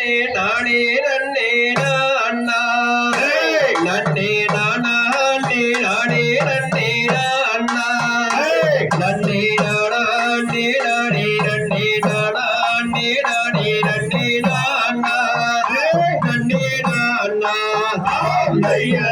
நன்னே நானே நன்னே அண்ணா நன்னே நானா நே நானே நன்னே அண்ணா நன்னே நானா நே நானே நன்னே நானா. நே நானே நன்னே அண்ணா நன்னே அண்ணா ஐயா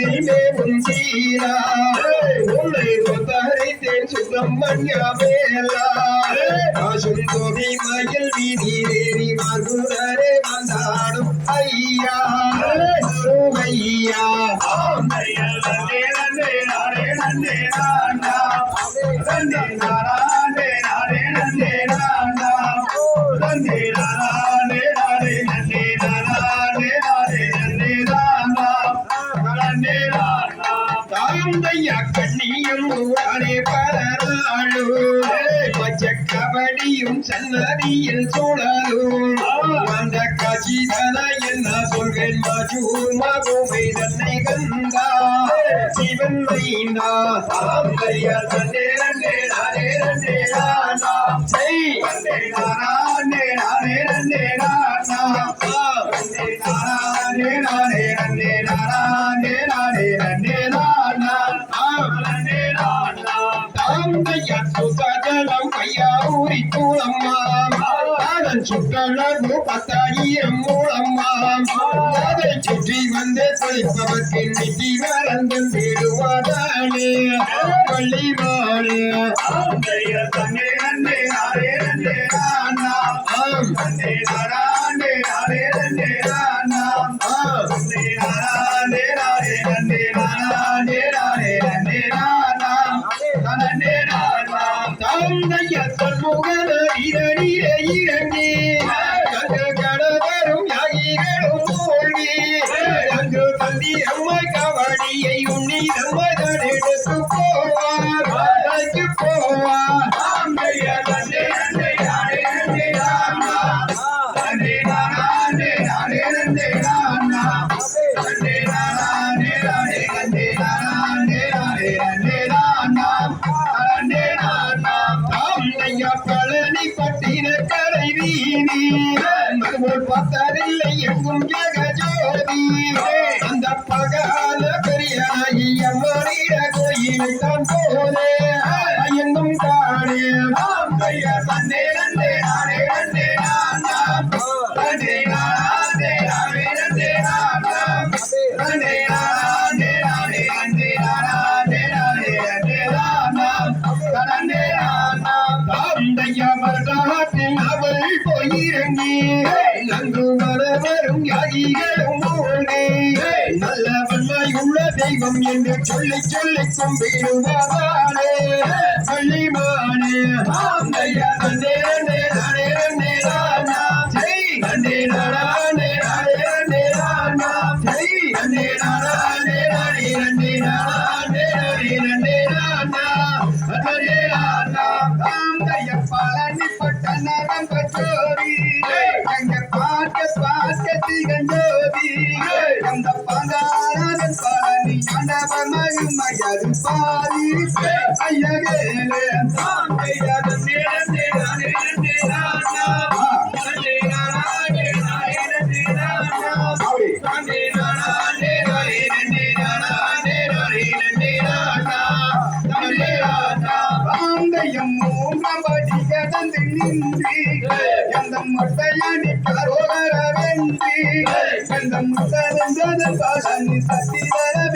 மலை மீதில் மேவும் சீரா உன்னை கொத்தரித்தேன் சுப்பிரமணிய வேலா காசும் கோவி மயில் வீதிரேறி மகுடரே வந்தாடும் ஐயா. ஐயா நன்னே நானே நன்னே நானா நன்னே தந்தையா கண்ணியும் ஊரே பரநாளு பச்சை கபடியும் சன்னதியில் சுழலும். அந்த காட்சிதன என்ன சொல்வேன் மாஜூ மகுமை தன்னை கந்தா சிவன் மைந்தா தந்தையா தன்னே நன்னே நானே நன்னே நானா செய் சுகஜலம் கையா ஊரி தூளம்மா அதன் சுற்றளவு பத்தாயிரம் மூலம்மா. அதை சுற்றி வந்து குளிப்பவர்க்கு நிதி மறந்து விடுவதானே பள்ளிமானே தாந்தைய தன்னே நன்னே நானே நன்னே நானா. நன்னே நானே அந்த பகால பெரிய அம்மானிட கோயில் என்று சொல்லி சொல்லி கும்பிடுவானே. பள்ளிமானே தாந்தைய நன்னே நன்னே ஜெய் ஜெய் பழனி படி கடந்து நின்றி எந்த மட்டையானி கரோகர வென்றி எந்த முத்தரஞ்சத பாசனி சத்தி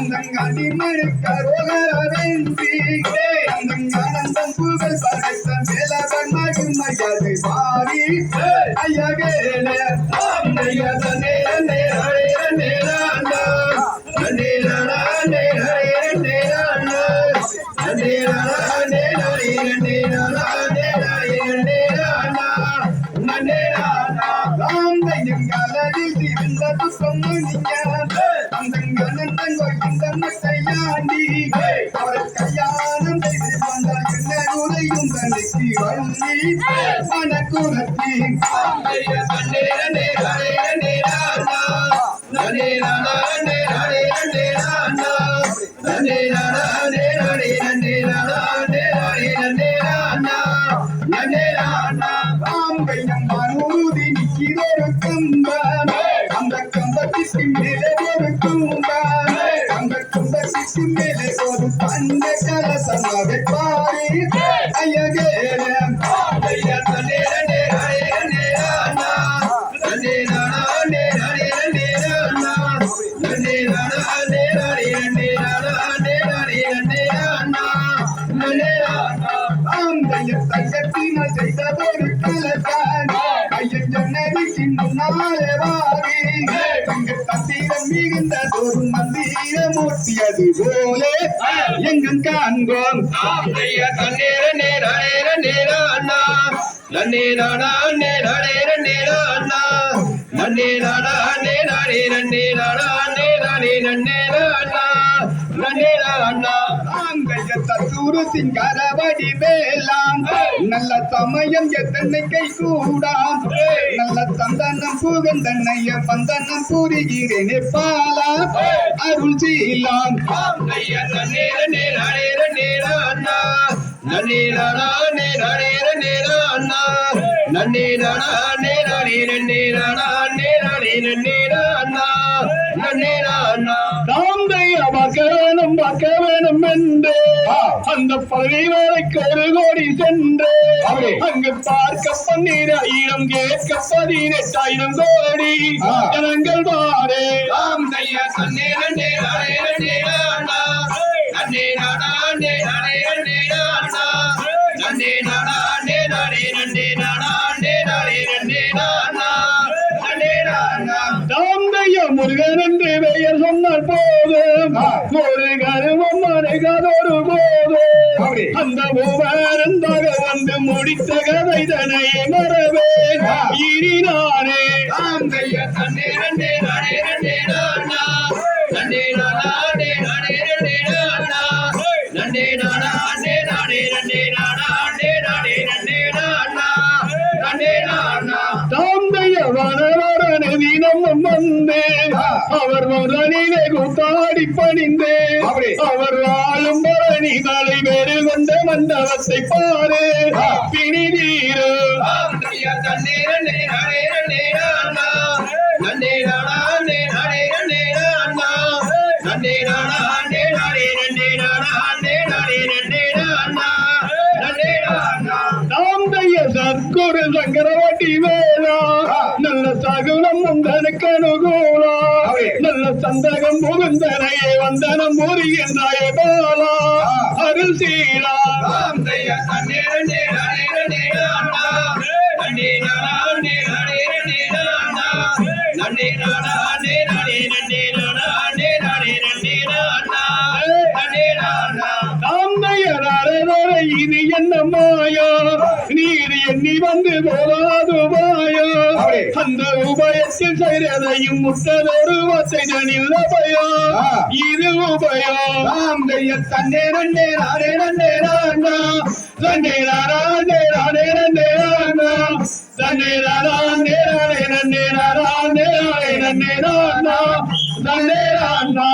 அந்தங்காடி மறுக்க ரோகரவென்றி அந்தங்கானந்தம் புகழ் படைத்த மேலவன் மகிமையது பாரி ஐயவேல ஐயதனே நேரே நேராண்டா நேராண்டா நேரே நேராண்டா நேராண்டா நேரே நேராண்டா நேரே நேராண்டா நேராண்டா ராம் தையங்காலத்தில் திரிந்த துக்கம் நீங்க அந்த கனத்தை நானே நன்னே நானா நன்னே நானா நன்னே நானே நன்னே மனூதி நிக்கிறொரு கம்பம். அந்த கம்பத்திற்கு மேலே மேலே ஒரு பண்ட கலசம் அதை தந்திரம் மிகுந்ததொரு மந்திர மூர்த்தி அது போலே. எங்கும் காண்போம். தண்ணீர நேர நேர நேர அண்ணா. நன்னே நாடா நே நாடே நன்னே அண்ணா. நன்னே நாடா நே நாடே நன்னே நாடா நே நாடே நன்னே அண்ணா. நன்னே அண்ணா. ஆங்கைய தத்தூரு சிங்காரவடி வேலாம் நல்ல சமயம் எத்தனை கை கூடாம் பந்தனம் சந்தனம் பந்தனம் புரிகிறேனே பாலா அருள் செய்யலாம் ஐயா தண்ணீர நேர அண்ணா நன்னே நாடா நே நாடே அண்ணா நன்னே அண்ணா நன்னே அண்ணா தாந்தைய பார்க்க வேணும் வேணும் என்று அந்த பதவி வேலைக்கு ஒரு கோடி சென்று. அங்கு பார்க்க பன்னீராயிரம் கேட்க பதினெட்டாயிரம் கோடி. ஜனங்கள் பாரு ராம் தையா தன்னே நன்னே நாடே நன்னே நாடா நே நாடே நன்னே நாடா நே நாடே நன்னே நாடா நே நாடே நன்னே அண்ணா நன்னே அண்ணா தாந்தைய முருகன் என்று பெயர் சொன்னால் போதும். முருகன் மனைகதொரு போதும் அந்த மூவரந்தாக வந்து முடித்த கதை தனை மறவே இனி நானே. தன்னே நன்னே நன்னே நன்னே நே நன்னே நன்னே நே நன்னே நே நன்னே நன்னே தாந்தைய வரவரன தினம் வந்து அவர் வரனிலே கூத்தாடி பணிந்து. அவர் வாழும் பரணி தலை வேறு கொண்ட மண்டபத்தை பாரு. பிணி தீரு ஐயா தன்னே நன்னே நாடே நன்னே அண்ணா நன்னே நாடா நே நாடே நன்னே அண்ணா நன்னே நாடா நே நாடே நன்னே நாடா நே நாடே நன்னே அண்ணா நன்னே அண்ணா தாந்தைய சத்குரு சங்கரவட்டி வேளா நல்ல சகுனம் நல்ல சந்தகம் முகுந்தனையே வந்தனம் முறிகின்றாய பாலா அருள் சீலா ராம் தையா இது என்ன மாயா? நீர் எண்ணி வந்து போலா செய்ததையும் முட்டதொரு வசை ஜனில் அபயா இது உபயா தாந்தைய தன்னே நன்னே நானே நன்னே நானா. தன்னே நானா நே நானே நன்னே நானா. தன்னே நானா நே நானே நன்னே நானா. நே நானே நன்னே நானா. நன்னே நானா.